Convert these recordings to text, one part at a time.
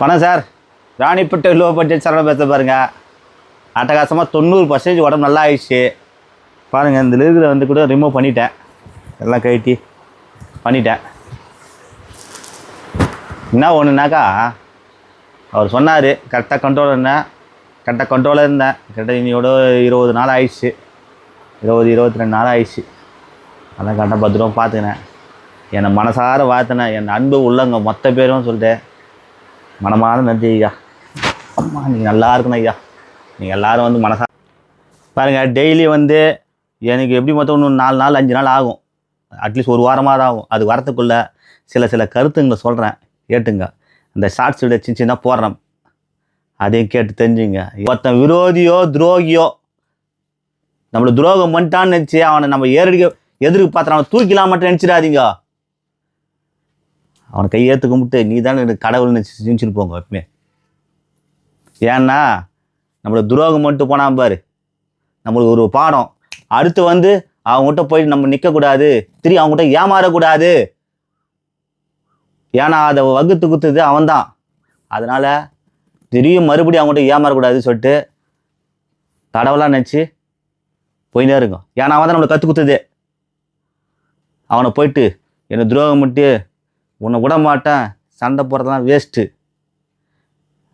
வணக்கம் sir. Ranipet low budget Saravana பேச பாருங்க. அட்டகாசமாக தொண்ணூறு பர்சன்டேஜ் உடம்பு நல்லா ஆயிடுச்சு. பாருங்கள் இந்த இருக்கிற வந்து கூட ரிமூவ் பண்ணிட்டேன். எல்லாம் கழட்டி பண்ணிட்டேன். என்ன ஒன்றுனாக்கா அவர் சொன்னார் கரெக்டாக கண்ட்ரோல் இருந்தேன். கரெக்டாக கண்ட்ரோலாக இருந்தேன். கரெக்டாக இன்னையோட இருபது நாள் ஆயிடுச்சு. இருபது இருபத்தி ரெண்டு நாள் ஆயிடுச்சு. அதான் கரெக்டாக பத்திரமாக பார்த்துக்கினேன் என்னை மனசார வாழ்த்தினேன். என் அன்பு உள்ளவங்க மொத்த பேரும் சொல்லிட்டு மனமான நன்றி ஐயா. அம்மா நீங்கள் நல்லா இருக்கணும் ஐயா. நீங்கள் எல்லாரும் வந்து மனசா பாருங்கள் டெய்லி வந்து எனக்கு எப்படி மொத்தம் இன்னும் நாலு நாள் அஞ்சு நாள் ஆகும். அட்லீஸ்ட் ஒரு வாரமாக தான் ஆகும். அது வரத்துக்குள்ளே சில சில கருத்துங்களை சொல்கிறேன் கேட்டுங்க. அந்த ஷார்ட்ஸ் விட சின்ன சின்ன போடுறேன். அதையும் கேட்டு தெரிஞ்சுங்க. ஒருத்தன் விரோதியோ துரோகியோ நம்மளை துரோகம் பண்ணிட்டான்னு நினச்சி அவனை நம்ம ஏறடிக்க எதிர்க்கு பார்த்து அவனை தூக்கிலாம் மட்டும் நினச்சிடாதீங்க. அவனை கையேற்று கும்பிட்டு நீ தானே எனக்கு கடவுள் சிரிச்சுட்டு போங்க எப்பவுமே. ஏன்னா நம்மளை துரோகம் மட்டும் போனான் பாரு. நம்மளுக்கு ஒரு பாடம். அடுத்து வந்து அவங்ககிட்ட போய் நம்ம நிற்கக்கூடாது திரும்பி அவங்ககிட்ட ஏமாறக்கூடாது. ஏன்னா அதை வகுத்து குத்துது அவன்தான். அதனால் திடீர்னு மறுபடியும் அவங்ககிட்ட ஏமாறக்கூடாதுன்னு சொல்லிட்டு கடவுளாக நினச்சி போயினே இருக்கும் ஏன்னா அவன் தான் நம்மளை கற்றுக் கொடுத்தது அவனை போயிட்டு என்னை துரோகம் மட்டும் உன்னை விட மாட்டேன். சண்டை போடுறதெல்லாம் வேஸ்ட்டு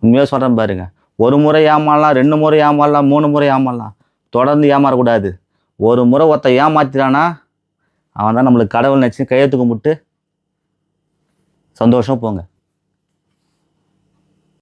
உண்மையாக சொல்கிறேன் பாருங்க. ஒரு முறை ஏமாறலாம் ரெண்டு முறை ஏமாறலாம் மூணு முறை ஏமாறலாம். தொடர்ந்து ஏமாறக்கூடாது. ஒரு முறை ஒருத்த ஏமாத்திட்டானா அவன் தான் நம்மளுக்கு கடவுள் நினச்சி கையெழுத்து கும்பிட்டு சந்தோஷம் போங்க.